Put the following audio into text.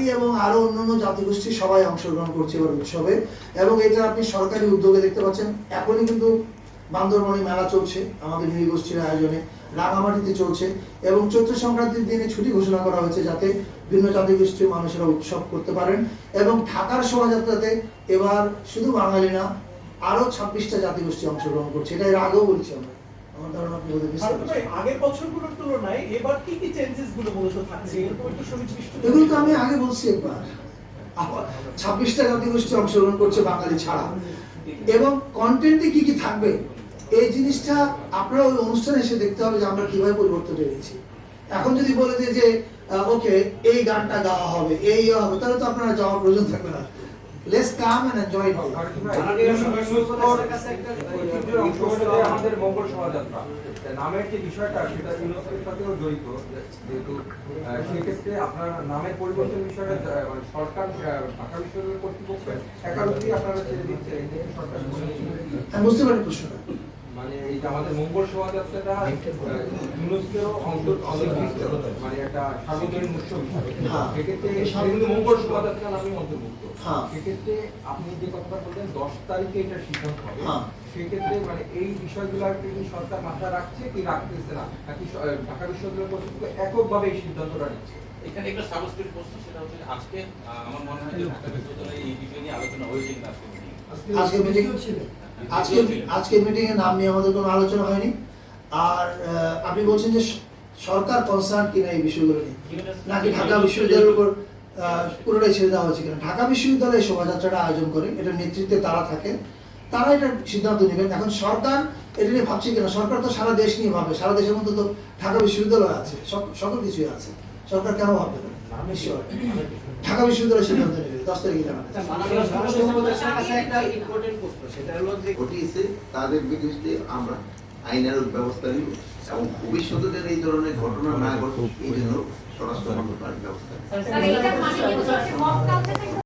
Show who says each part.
Speaker 1: বাঙালি এবং আরও অন্যান্য জাতিগোষ্ঠী সবাই অংশগ্রহণ করছে এবার উৎসবে। এবং এটা আপনি সরকারি উদ্যোগে দেখতে পাচ্ছেন। এখনই কিন্তু বান্দরবনে মেলা চলছে আমাদের নৃগোষ্ঠীর আয়োজনে। রাঙামাটিতে চলছে। এবং চৈত্র সংক্রান্তির দিনে ছুটি ঘোষণা করা হয়েছে যাতে ভিন্ন জাতিগোষ্ঠীর মানুষেরা উৎসব করতে পারেন। এবং ঢাকার শোভাযাত্রাতে এবার শুধু বাঙালি না, আরও ছাব্বিশটা জাতিগোষ্ঠী অংশগ্রহণ করছে। এটা এর আগেও বলছি আমরা। আমার ধারণা আপনি বোধহয় বুঝতে
Speaker 2: হারুন ভাই,
Speaker 1: পারছেন।
Speaker 2: আগের বছরগুলোর তুলনায় এবার কি কি চেঞ্জেসগুলো মূলত থাকছে? এরকম একটু সুনির্দিষ্ট করে
Speaker 1: এগুলো তো আমি আগে বলছি একবার। ছাব্বিশটা জাতিগোষ্ঠী অংশগ্রহণ করছে বাঙালি ছাড়া। এবং কন্টেন্টে কি কি থাকবে? এই জিনিসটা আপনারা ওই অনুষ্ঠানে এসে দেখতে হবে যে আমরা কীভাবে পরিবর্তন এনেছি। এখন যদি বলে দিই যে ওকে এই গানটা গাওয়া হবে এই ইয়ে হবে তাহলে তো আপনারা যাওয়ার প্রয়োজন থাকবে না। লেটস কাম এন্ড এনজয়
Speaker 3: আমাদের মঙ্গল শোভাযাত্রা। নামের যে বিষয়টা, সেটা ইউনেস্কোর সাথেও জড়িত। যেহেতু সেক্ষেত্রে আপনার নামের পরিবর্তন বিষয়টা মানে সরকার ঢাকা বিশ্ববিদ্যালয় কর্তৃপক্ষ একাডেমি আপনারা ছেড়ে দিচ্ছে। সরকার
Speaker 1: বুঝতে পারি প্রশ্নটা।
Speaker 3: মানে এই যে আমাদের মঙ্গল শোভাযাত্রাটা ইউনেস্কোর অন্তর্ভুক্ত। মানে একটা সার্বজনীন উৎসব হিসাবে।
Speaker 1: হ্যাঁ।
Speaker 3: সেক্ষেত্রে মঙ্গল শোভাযাত্রা নামে অন্তর্ভুক্ত।
Speaker 1: হ্যাঁ।
Speaker 3: সেক্ষেত্রে আপনি যে কথাটা বললেন দশ তারিখে এটা সিদ্ধান্ত হবে।
Speaker 1: হ্যাঁ।
Speaker 3: সেক্ষেত্রে মানে এই বিষয়গুলোকে কি সরকার মাথায় রাখছে কি রাখতেছে না? নাকি ঢাকা বিশ্ববিদ্যালয় কর্তৃপক্ষ এককভাবে এই সিদ্ধান্তটা নিচ্ছে?
Speaker 4: এখানে একটা সাবস্ক্রিপ্ট প্রশ্ন সেটা হচ্ছে আজকে আমার মনে হয় যে ঢাকা বিশ্ববিদ্যালয়ে এই বিষয় নিয়ে আলোচনা হয়েছে আজকে।
Speaker 1: আজকে মিটিং আজকে আজকে মিটিং এর নাম নিয়ে আমাদের কোনো আলোচনা হয়নি। আর আপনি বলছেন যে সরকার কনসার্ন কিনা এই বিষয়গুলো নিয়ে? নাকি ঢাকা বিশ্ববিদ্যালয়ের উপর পুরোটাই ছেড়ে দেওয়া হয়েছে কিনা? ঢাকা বিশ্ববিদ্যালয় শোভাযাত্রাটা আয়োজন করে এটার নেতৃত্বে তারা থাকে তারা এটা সিদ্ধান্ত নেবেন। এখন সরকার এটা নিয়ে ভাবছে কিনা? সরকার তো সারা দেশ নিয়ে ভাবে সারা দেশের মধ্যে তো ঢাকা বিশ্ববিদ্যালয় আছে সকল কিছুই আছে। সরকার কেন ভাববে না? ঢাকা বিশ্ববিদ্যালয় সিদ্ধান্ত নেবে দশ তারিখে জানাবে
Speaker 5: ঘটিয়েছে তাদের বিরুদ্ধে আমরা আইনের ব্যবস্থা নিব এবং ভবিষ্যতে যেন এই ধরনের ঘটনা না ঘটুক এই জন্য স্বরাষ্ট্র মন্ত্রণালয়ের ব্যবস্থা